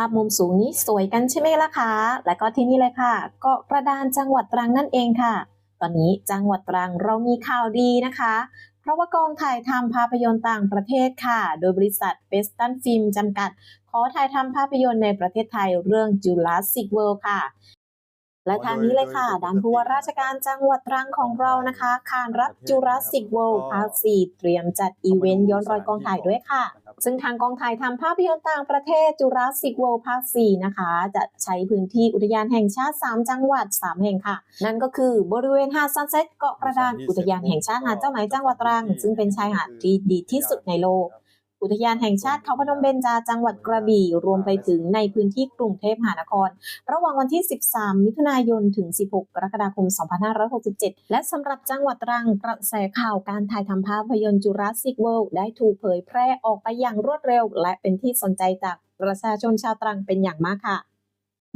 าพมุมสูงนี้สวยกันใช่ไหมล่ะคะ และก็ที่นี่เลยค่ะ เกาะกระดานจังหวัดตรังนั่นเองค่ะ ตอนนี้จังหวัดตรังเรามีข่าวดีนะคะ เพราะว่ากองถ่ายทำภาพยนตร์ต่างประเทศค่ะ โดยบริษัทเ e สตันฟิล์มจำกัด ขอถ่ายทำภาพยนตร์ในประเทศไทยเรื่อง Jurassic World ค่ะและทางนี้เลยค่ะด้านผู้ว่าราชการจังหวัดตรังของเรานะคะคานรับ Jurassic World ภาค4เตรียมจัดอีเวนต์ย้อนรอยกองถ่ายด้วยค่ะ ซึ่งทางกองถ่ายทำภาพยนตร์ต่างประเทศ Jurassic World ภาค 4 นะคะ จะใช้พื้นที่อุทยานแห่งชาติ 3 จังหวัด 3 แห่งค่ะ นั่นก็คือบริเวณหาดซันเซ็ตเกาะกระดานอุทยานแห่งชาติหาดเจ้าไหมจังหวัดตรัง ซึ่งเป็นชายหาดที่ดีที่สุดในโลก อุทยานแห่งชาติเขาพนมเบญจาจังหวัดกระบี่ รวมไปถึงในพื้นที่กรุงเทพมหานคร ระหว่างวันที่ 13 มิถุนายน ถึง 16 กรกฎาคม 2567 และสำหรับจังหวัดตรังกระแสข่าวการถ่ายทำภาพยนตร์จูราสสิกเวิลด์ได้ถูกเผยแพร่ออกไปอย่างรวดเร็ว และเป็นที่สนใจจากประชาชนชาวตรังเป็นอย่างมากค่ะ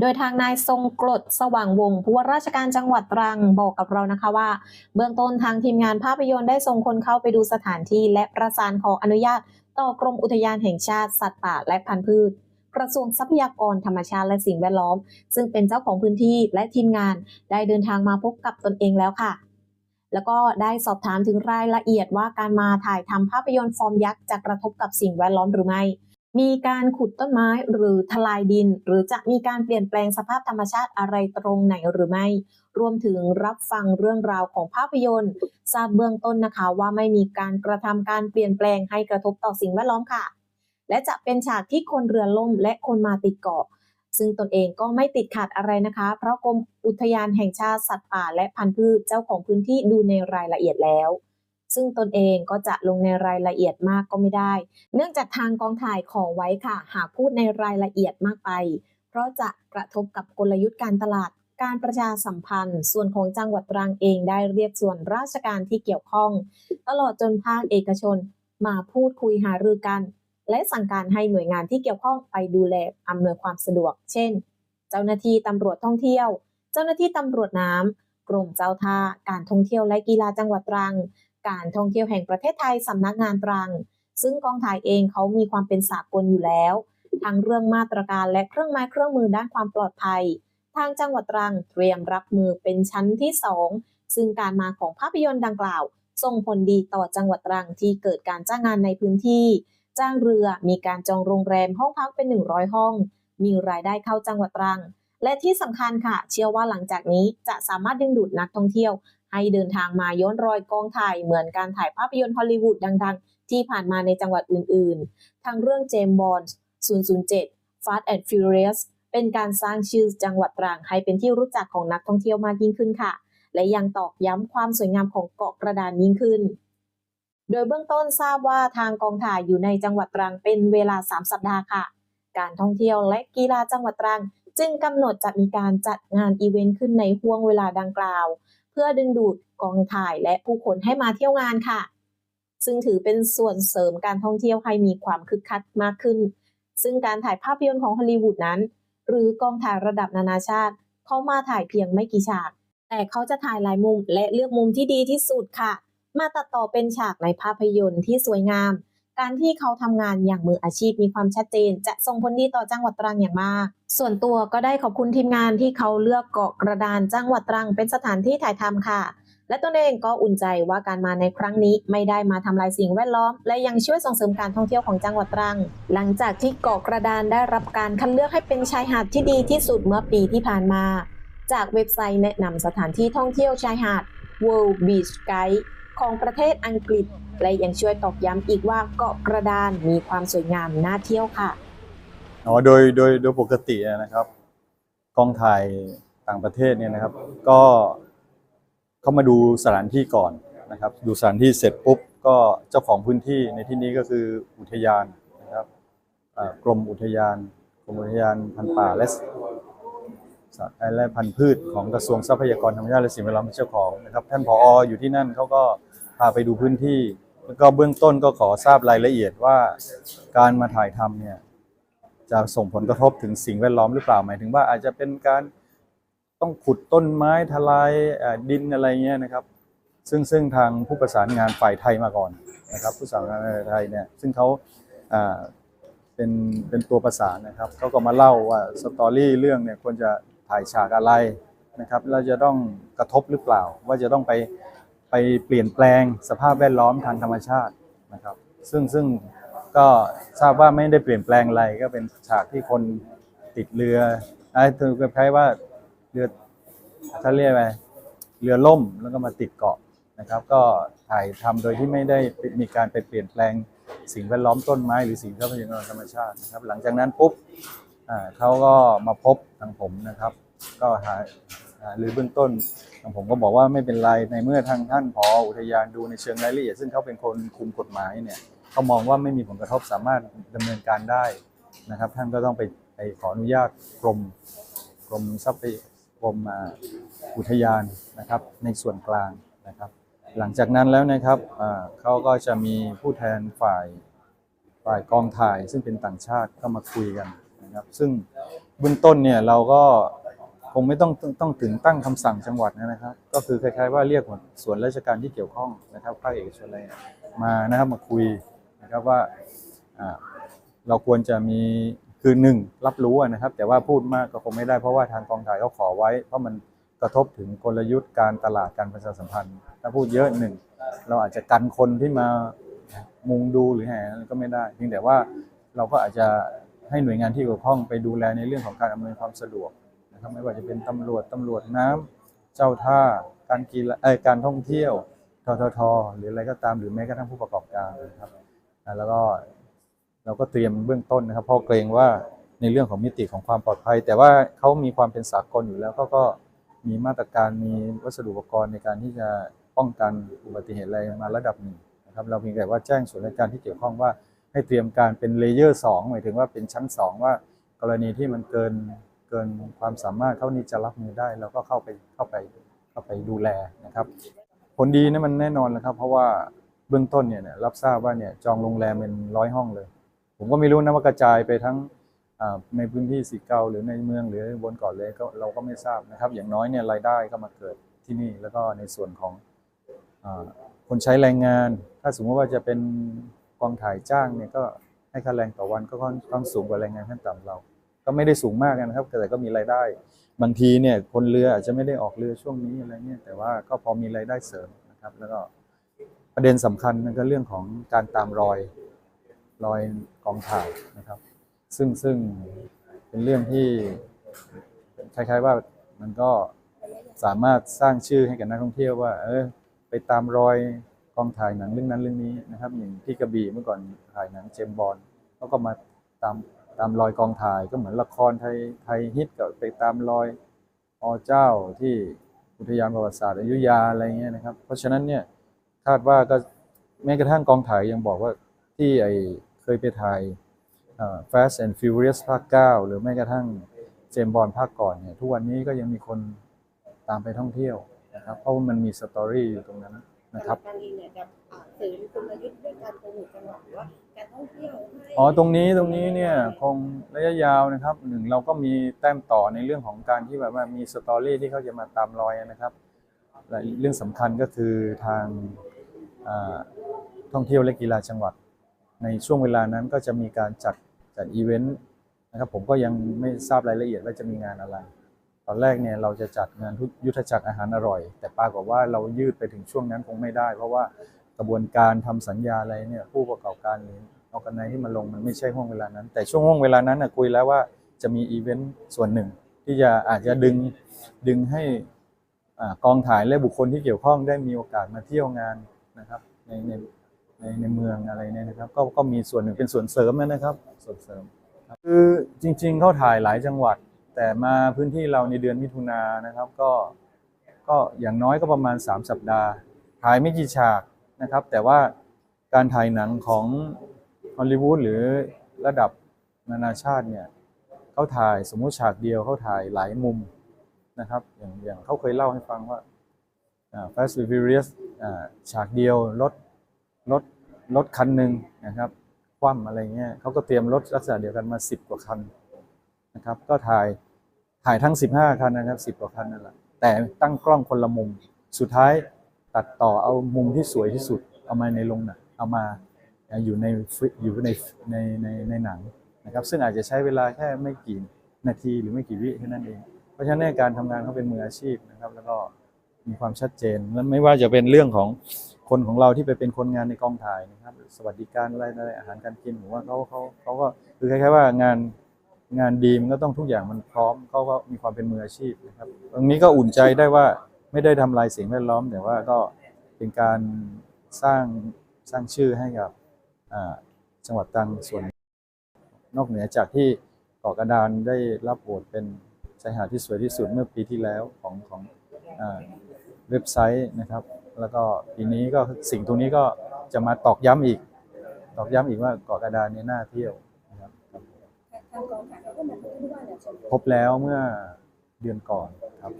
โดยทางนายทรงกรดสว่างวงผู้ว่าราชการจังหวัดตรังบอกกับเรานะคะว่า เบื้องต้นทางทีมงานภาพยนตร์ได้ส่งคนเข้าไปดูสถานที่ และประสานขออนุญาต ต่อกรมอุทยานแห่งชาติสัตว์ป่าและพันธุ์พืชกระทรวงทรัพยากรธรรมชาติและสิ่งแวดล้อม ซึ่งเป็นเจ้าของพื้นที่และทีมงานได้เดินทางมาพบกับตนเองแล้วค่ะ แล้วก็ได้สอบถามถึงรายละเอียดว่าการมาถ่ายทำภาพยนตร์ฟอร์มยักษ์จะกระทบกับสิ่งแวดล้อมหรือไม่ มีการขุดต้นไม้หรือทลายดิน หรือจะมีการเปลี่ยนแปลงสภาพธรรมชาติอะไรตรงไหนหรือไม่ รวมถึงรับฟังเรื่องราวของภาพยนตร์ ทราบเบื้องต้นนะคะว่าไม่มีการกระทำการเปลี่ยนแปลงให้กระทบต่อสิ่งแวดล้อมค่ะ และจะเป็นฉากที่คนเรือล่มและคนมาติดเกาะ ซึ่งตนเองก็ไม่ติดขัดอะไรนะคะ เพราะกรมอุทยานแห่งชาติสัตว์ป่าและพันธุ์พืชเจ้าของพื้นที่ดูในรายละเอียดแล้ว ซึ่งตนเองก็จะลงในรายละเอียดมากก็ไม่ได้ เนื่องจากทางกองถ่ายขอไว้ค่ะ หากพูดในรายละเอียดมากไป เพราะจะกระทบกับกลยุทธ์การตลาดการประชาสัมพันธ์ ส่วนของจังหวัดตรังเองได้เรียกส่วนราชการที่เกี่ยวข้อง ตลอดจนภาคเอกชนมาพูดคุยหารือกัน และสั่งการให้หน่วยงานที่เกี่ยวข้องไปดูแลอำนวยความสะดวก เช่น เจ้าหน้าที่ตำรวจท่องเที่ยว เจ้าหน้าที่ตำรวจน้ำกรมเจ้าท่าการท่องเที่ยวและกีฬาจังหวัดตรัง การท่องเที่ยวแห่งประเทศไทยสำนักงานตรัง ซึ่งกองถ่ายเองเขามีความเป็นสากลอยู่แล้ว ทั้งเรื่องมาตรการและเครื่องไม้เครื่องมือด้านความปลอดภัย ทางจังหวัดตรังเตรียมรับมือเป็นชั้นที่ 2 ซึ่งการมาของภาพยนตร์ดังกล่าว ส่งผลดีต่อจังหวัดตรังที่เกิดการจ้างงานในพื้นที่ จ้างเรือมีการจองโรงแรมห้องพักเป็น 100 ห้อง มีรายได้เข้าจังหวัดตรังและที่สำคัญค่ะ เชื่อว่าหลังจากนี้จะสามารถดึงดูดนักท่องเที่ยว ให้เดินทางมาย้อนรอยกองถ่ายเหมือนการถ่ายภาพยนตร์ฮอลลีวูดดังๆ ที่ผ่านมาในจังหวัดอื่นๆ ทั้งเรื่องเจมส์บอนด์007 Fast and Furious เป็นการสร้างชื่อจังหวัดตรังให้เป็นที่รู้จักของนักท่องเที่ยวมากยิ่งขึ้นค่ะ และยังตอกย้ำความสวยงามของเกาะกระดานยิ่งขึ้น โดยเบื้องต้นทราบว่าทางกองถ่ายอยู่ในจังหวัดตรังเป็นเวลา 3 สัปดาห์ค่ะ การท่องเที่ยวและกีฬาจังหวัดตรัง จึงกำหนดจะมีการจัดงานอีเวนต์ขึ้นในห่วงเวลาดังกล่าว พื่อดึงดูดกองถ่ายและผู้คนให้มาเที่ยวงานค่ะ ซึ่งถือเป็นส่วนเสริมการท่องเที่ยวให้มีความคึกคักมากขึ้น ซึ่งการถ่ายภาพยนตร์ของฮอลลีวูดนั้น หรือกองถ่ายระดับนานาชาติ เขามาถ่ายเพียงไม่กี่ฉาก แต่เขาจะถ่ายหลายมุมและเลือกมุมที่ดีที่สุดค่ะ มาตัดต่อเป็นฉากในภาพยนตร์ที่สวยงาม การที่เขาทำงานอย่างมืออาชีพมีความชัดเจน จะส่งผลดีต่อจังหวัดตรังอย่างมาก ส่วนตัวก็ได้ขอบคุณทีมงานที่เขาเลือกเกาะกระดานจังหวัดตรังเป็นสถานที่ถ่ายทำค่ะ และตนเองก็อุ่นใจว่าการมาในครั้งนี้ไม่ได้มาทำลายสิ่งแวดล้อม และยังช่วยส่งเสริมการท่องเที่ยวของจังหวัดตรัง หลังจากที่เกาะกระดานได้รับการคัดเลือกให้เป็นชายหาดที่ดีที่สุดเมื่อปีที่ผ่านมา จากเว็บไซต์แนะนำสถานที่ท่องเที่ยวชายหาด World Beach Guide ของประเทศอังกฤษ และยังช่วยตอกย้ำอีกว่าเกาะกระดานมีความสวยงามน่าเที่ยวค่ะอ๋อโดยโดยโดยปกตินะครับกองถ่ายต่างประเทศเนี่ยนะครับ ก็เข้ามาดูสถานที่ก่อนนะครับ ดูสถานที่เสร็จปุ๊บก็เจ้าของพื้นที่ในที่นี้ก็คืออุทยานนะครับกรมอุทยานกรมอุทยานพันธุ์ป่าและสัตว์และพันธุ์พืชของกระทรวงทรัพยากรธรรมชาติและสิ่งแวดล้อมเป็นเจ้าของนะครับ ท่านผออยู่ที่นั่นเขาก็ พาไปดูพื้นที่ แล้วก็เบื้องต้นก็ขอทราบรายละเอียดว่าการมาถ่ายทำเนี่ยจะส่งผลกระทบถึงสิ่งแวดล้อมหรือเปล่าหมายถึงว่าอาจจะเป็นการต้องขุดต้นไม้ทลายดินอะไรเงี้ยนะครับ ซึ่งซึ่งทางผู้ประสานงานฝ่ายไทยมาก่อนนะครับ ผู้ประสานงานฝ่ายไทยเนี่ยซึ่งเขาเป็นเป็นตัวประสานนะครับเขาก็มาเล่าว่าสตอรี่เรื่องเนี่ยควรจะถ่ายฉากอะไรนะครับเราจะต้องกระทบหรือเปล่า ว่าจะต้องไป ไปเปลี่ยนแปลงสภาพแวดล้อมทางธรรมชาตินะครับ ซึ่งซึ่งก็ทราบว่าไม่ได้เปลี่ยนแปลงอะไรก็เป็นฉากที่คนติดเรือไอ้ถือคล้ายว่าเรือเขาเรียกอะไรเรือล่มแล้วก็มาติดเกาะนะครับ ก็ถ่ายทำโดยที่ไม่ได้มีการไปเปลี่ยนแปลงสิ่งแวดล้อมต้นไม้หรือสิ่งทรัพยากรธรรมชาตินะครับ หลังจากนั้นปุ๊บอ่าเขาก็มาพบทางผมนะครับ ก็หา หรือเบื้องต้นผมก็บอกว่าไม่เป็นไรในเมื่อทางท่านผออุทยานดูในเชิงรายละเอียดซึ่งเขาเป็นคนคุมกฎหมายเนี่ยเขามองว่าไม่มีผลกระทบสามารถดำเนินการได้นะครับ ท่านก็ต้องไปไปขออนุญาตกรมกรมทรัพยกรมอ่าอุทยานนะครับ ในส่วนกลางนะครับ หลังจากนั้นแล้วนะครับเขาก็จะมีผู้แทนฝ่ายฝ่ายกองถ่ายซึ่งเป็นต่างชาติเข้ามาคุยกันนะครับ ซึ่งเบื้องต้นเนี่ยเราก็ งไม่ต้องต้องถึงตั้งคำสั่งจังหวัดนะครับ ก็คือคล้ายๆว่าเรียกส่วนราชการที่เกี่ยวข้องนะครับภาคเอกชนอะไรมานะครับมาคุยนะครับว่าเราควรจะมีคือหนึ่งรับรู้นะครับ แต่ว่าพูดมากก็คงไม่ได้เพราะว่าทางกองถ่ายเขาขอไว้ เพราะมันกระทบถึงกลยุทธ์การตลาดการประชาสัมพันธ์ ถ้าพูดเยอะหนึ่งเราอาจจะกันคนที่มามุงดูหรือแห่อะไรก็ไม่ได้ เพียงแต่ว่าเราก็อาจจะให้หน่วยงานที่เกี่ยวข้องไปดูแลในเรื่องของการอำนวยความสะดวก นะครับไม่ว่าจะเป็นตำรวจตำรวจน้ำเจ้าท่าการกีฬาเอ่อการท่องเที่ยวทททหรืออะไรก็ตามหรือแม้กระทั่งผู้ประกอบการนะครับแล้วก็เราก็เตรียมเบื้องต้นนะครับเพราะเกรงว่าในเรื่องของมิติของความปลอดภัย แต่ว่าเขามีความเป็นสากลอยู่แล้วเขาก็มีมาตรการมีวัสดุอุปกรณ์ในการที่จะป้องกันอุบัติเหตุอะไรมาระดับหนึ่งนะครับ เราเพียงแต่ว่าแจ้งส่วนราชการที่เกี่ยวข้องว่าให้เตรียมการเป็นเลเยอร์สองหมายถึงว่าเป็นชั้นสองว่ากรณีที่มันเกิน เกินความสามารถเขานี้จะรับมือได้เราก็เข้าไปเข้าไปเข้าไปดูแลนะครับ ผลดีนะมันแน่นอนนะครับ เพราะว่าเบื้องต้นเนี่ยรับทราบว่าเนี่ยจองโรงแรมเป็นร้อยห้องเลย ผมก็ไม่รู้นะว่ากระจายไปทั้งในพื้นที่สีเกาหรือในเมืองหรือบนเกาะเลยก็เราก็ไม่ทราบนะครับ อย่างน้อยเนี่ยรายได้ก็มาเกิดที่นี่แล้วก็ในส่วนของอคนใช้แรงงาน ถ้าสมมติว่าจะเป็นกองถ่ายจ้างเนี่ยก็ให้ค่าแรงต่อวันก็ค่อนข้างสูงกว่าแรงงานขั้นต่ำเรา ก็ไม่ได้สูงมากนะครับ แต่ก็มีรายได้ บางทีเนี่ยคนเรืออาจจะไม่ได้ออกเรือช่วงนี้อะไรเนี่ยแต่ว่าก็พอมีรายได้เสริมนะครับ แล้วก็ประเด็นสำคัญมันก็เรื่องของการตามรอยรอยกองถ่ายนะครับ ซึ่งซึ่งเป็นเรื่องที่คล้ายๆว่ามันก็สามารถสร้างชื่อให้กับนักท่องเที่ยวว่า เออไปตามรอยกองถ่ายหนังเรื่องนั้นเรื่องนี้นะครับ อย่างที่กระบี่เมื่อก่อนถ่ายหนังเจมบอลเขาก็มาตาม ตามรอยกองถ่ายก็เหมือนละครไทยไทยฮิตก็ไปตามรอยอเจ้าที่อุทยานประวัติศาสตร์อยุธยาอะไรเงี้ยนะครับ เพราะฉะนั้นเนี่ยคาดว่าก็แม้กระทั่งกองถ่ายยังบอกว่าที่ไอเคยไปถ่าย Fast and Furious ภาค 9 หรือแม้กระทั่งเจมบอลภาคก่อนเนี่ยทุกวันนี้ก็ยังมีคนตามไปท่องเที่ยวนะครับ เพราะว่ามันมีสตอรี่อยู่ตรงนั้นนะครับการเองเนี่ยจะอ่าเสริมกลยุทธ์ด้วยการโปรโมทจังหวัดว่า การท่องเที่ยวให้อ๋อตรงนี้ตรงนี้เนี่ยคงระยะยาวนะครับหนึ่งเราก็มีแต้มต่อในเรื่องของการที่แบบว่ามีสตอรี่ที่เขาจะมาตามรอยนะครับและเรื่องสำคัญก็คือทางอ่าท่องเที่ยวและกีฬาจังหวัด ในช่วงเวลานั้นก็จะมีการจัดจัดอีเวนต์นะครับผมก็ยังไม่ทราบรายละเอียดว่าจะมีงานอะไร ตอนแรกเนี่ยเราจะจัดงานยุทธจักรอาหารอร่อย แต่ปรากฏว่าเรายืดไปถึงช่วงนั้นคงไม่ได้ เพราะว่า กระบวนการทำสัญญาอะไรเนี่ยผู้ประกอบการหรือเอากันในที่มาลงมันไม่ใช่ห่วงเวลานั้น แต่ช่วงห่วงเวลานั้นนะคุยแล้วว่าจะมีอีเวนต์ส่วนหนึ่ง ที่จะอาจจะดึงดึงให้อ่ากองถ่ายและบุคคลที่เกี่ยวข้องได้มีโอกาสมาเที่ยวงานนะครับในในในในเมืองอะไรเนี่ยนะครับก็ก็มีส่วนหนึ่งเป็นส่วนเสริมนะครับส่วนเสริมค,รคือจริงๆเขาถ่ายหลายจังหวัด แต่มาพื้นที่เราในเดือนมิถุนายนนะครับก็ก็อย่างน้อยก็ประมาณ 3 สัปดาห์ถ่ายไม่กี่ฉาก นะครับ แต่ว่าการถ่ายหนังของฮอลลีวูดหรือระดับนานาชาติเนี่ยเขาถ่ายสมมุติฉากเดียวเขาถ่ายหลายมุมนะครับ อย่างอย่างเขาเคยเล่าให้ฟังว่า Fast and Furious ฉากเดียวรถรถรถคันหนึ่งนะครับคว่ำอะไรเงี้ยเขาก็เตรียมรถลักษณะเดียวกันมา 10 กว่าคันนะครับ ก็ถ่ายถ่ายทั้ง 15 คันนะครับ 10 กว่าคันนั่นแหละแต่ตั้งกล้องคนละมุมสุดท้าย ตัดต่อเอามุมที่สวยที่สุด เอามาในโรงหนังเอามาอยู่ในอยู่ในในในในหนังนะครับ ซึ่งอาจจะใช้เวลาแค่ไม่กี่นาทีหรือไม่กี่วิเท่านั้นเอง เพราะฉะนั้นการทำงานเขาเป็นมืออาชีพนะครับ แล้วก็มีความชัดเจนและไม่ว่าจะเป็นเรื่องของคนของเราที่ไปเป็นคนงานในกองถ่ายนะครับ สวัสดิการอะไรอะไรอาหารการกินผมว่าเขาเขาเขาก็คือคล้ายๆว่างานงานดีมันก็ต้องทุกอย่างมันพร้อมเขาก็มีความเป็นมืออาชีพนะครับตรงนี้ก็อุ่นใจได้ว่า ไม่ได้ทำลายสิ่งแวดล้อม แต่ว่าก็เป็นการสร้างสร้างชื่อให้กับอ่าจังหวัดตรังส่วน นอกเหนือจากที่เกาะกระดานได้รับโหวตเป็นชายหาดที่สวยที่สุดเมื่อปีที่แล้วของของอาเว็บไซต์นะครับ แล้วก็ปีนี้ก็สิ่งตรงนี้ก็จะมาตอกย้ำอีก ตอกย้ำอีกว่าเกาะกระดานเนี่ยน่าเที่ยวนะครับครับทางกองถ่ายเขาก็มาทุกที่ว่าเนี่ยชมพบแล้วเมื่อ เดือนก่อนครับ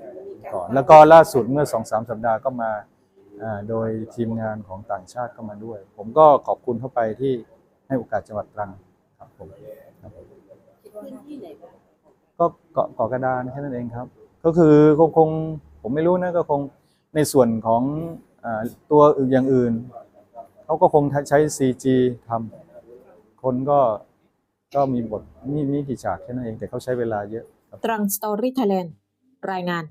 ก่อน แล้วก็ล่าสุดเมื่อสองสามสัปดาห์ก็มาอ่าโดยทีมงานของต่างชาติก็มาด้วย ผมก็ขอบคุณเข้าไปที่ให้โอกาสจังหวัดตรังครับผมครับผมคิดว่าที่ไหนบ้างก็เกาะเกาะกระดานแค่นั้นเองครับ ก็คือคงคงผมไม่รู้นะก็คงในส่วนของอาตัวอื่นอย่างอื่นเขาก็คงใช้ CG ทำคนก็ก็มีบทมีมีกี่ฉากแค่นั้นเองแต่เขาใช้เวลาเยอะ ตรังสตอรี่ไทยแลนด์รายงาน